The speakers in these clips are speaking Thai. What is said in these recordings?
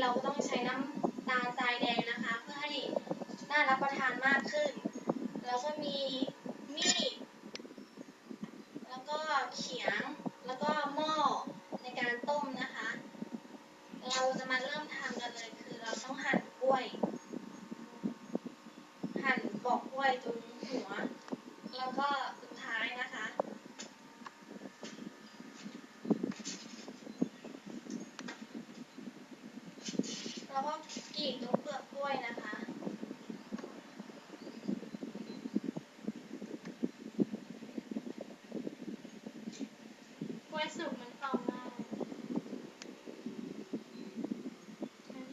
เราก็ต้องใช้น้ำตาลทรายแดงนะคะ เพื่อให้น่ารับประทานมากขึ้น แล้วก็มีมีด แล้วก็เขียง แล้วก็หม้อในการต้มนะคะ เราจะมาเริ่มทำกันเลยคือเราต้องหั่นกล้วย หั่นปอกกล้วยตรงหัว แล้วก็สุดท้ายนะคะ แล้ว ก็กรีดตรงเปลือกกล้วยนะคะกล้วยสุกมันกรอบมาก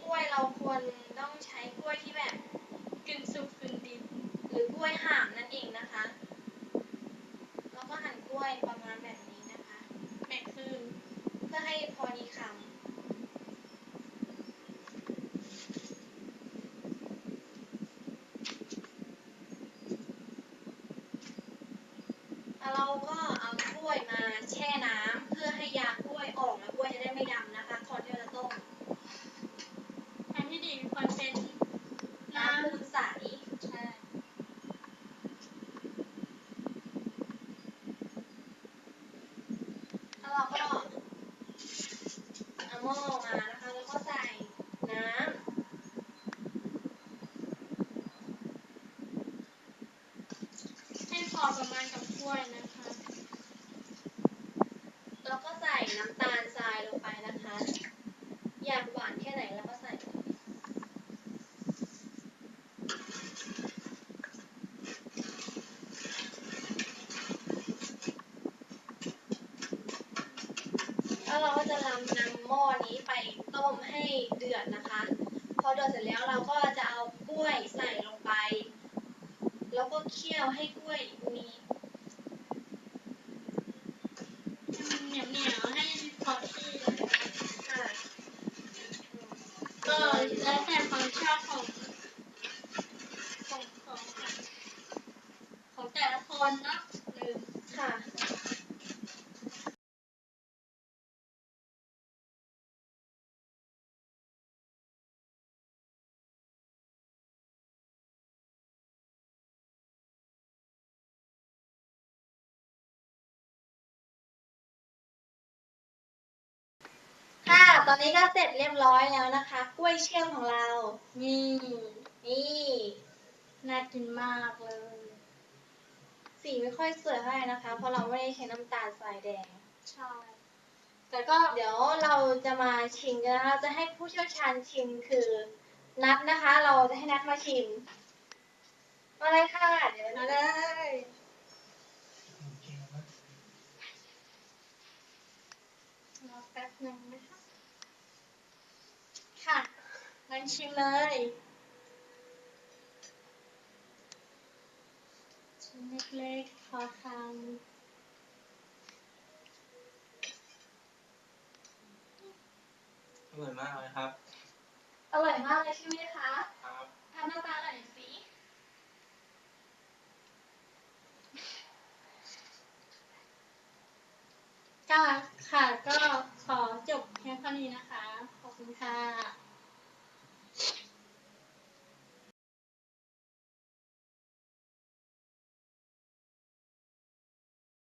กล้วยเราควรต้องใช้กล้วยที่แบบกึ่งสุกกึ่งดิบหรือกล้วยห่ามนั่นเองนะคะ แล้วก็หั่นกล้วยประมาณแบบนี้นะคะแบ่งครึ่งเพื่อให้พอดีคำแล้ว เราก็เอากล้วยมาแช่น้ำเพื่อให้ยากล้วยออกแล้วกล้วยจะได้ไม่ดำนะคะก่อนที่เราจะต้มทางที่ดีควรเป็นน้ำน้ำมูลใสใช่แล้วเราก็เอาหม้อมานะคะแล้วก็ใส่น้ำให้พอประมาณกับ กล้วยนะคะ แล้วก็ใส่น้ำตาลทรายลงไปนะคะ อยากหวานแค่ไหนเราก็ใส่แล้วเราก็จะนำนำหม้อนี้ไปต้มให้เดือดนะคะ พอเดือดเสร็จแล้วเราก็จะเอากล้วยใส่ลงไป แล้วก็เคี่ยวให้กล้วยมี ให้มันเหนียวเหนียว ๆให้พอที่ค่ะก็แล้วแต่ความชอบของของของของแต่ละคนเนาะ ตอนนี้ก็เสร็จเรียบร้อยแล้วนะคะ กล้วยเชื่อมของเรา นี่ นี่ น่ากินมากเลย สีไม่ค่อยสวยเท่าไหร่นะคะ เพราะเราไม่ได้ใช้น้ำตาลทรายแดง ใช่ แต่ก็เดี๋ยวเราจะมาชิมกันนะคะเราจะให้ผู้เชี่ยวชาญชิมคือ นัดนะคะ เราจะให้นัดมาชิม มาเลยค่ะ เดี๋ยวมาเลยรอแป๊บนึงนะคะ ค่ะงั้น ชิมเลยชิ้นเล็กๆพอทานอร่อยมากเลยครับ อร่อยมากเลยใช่ไหมคะครับทำหน้าตาหน่อยสิก็ค่ะ ก็ขอจบเพียงเท่านี้นะคะ ขอบคุณค่ะ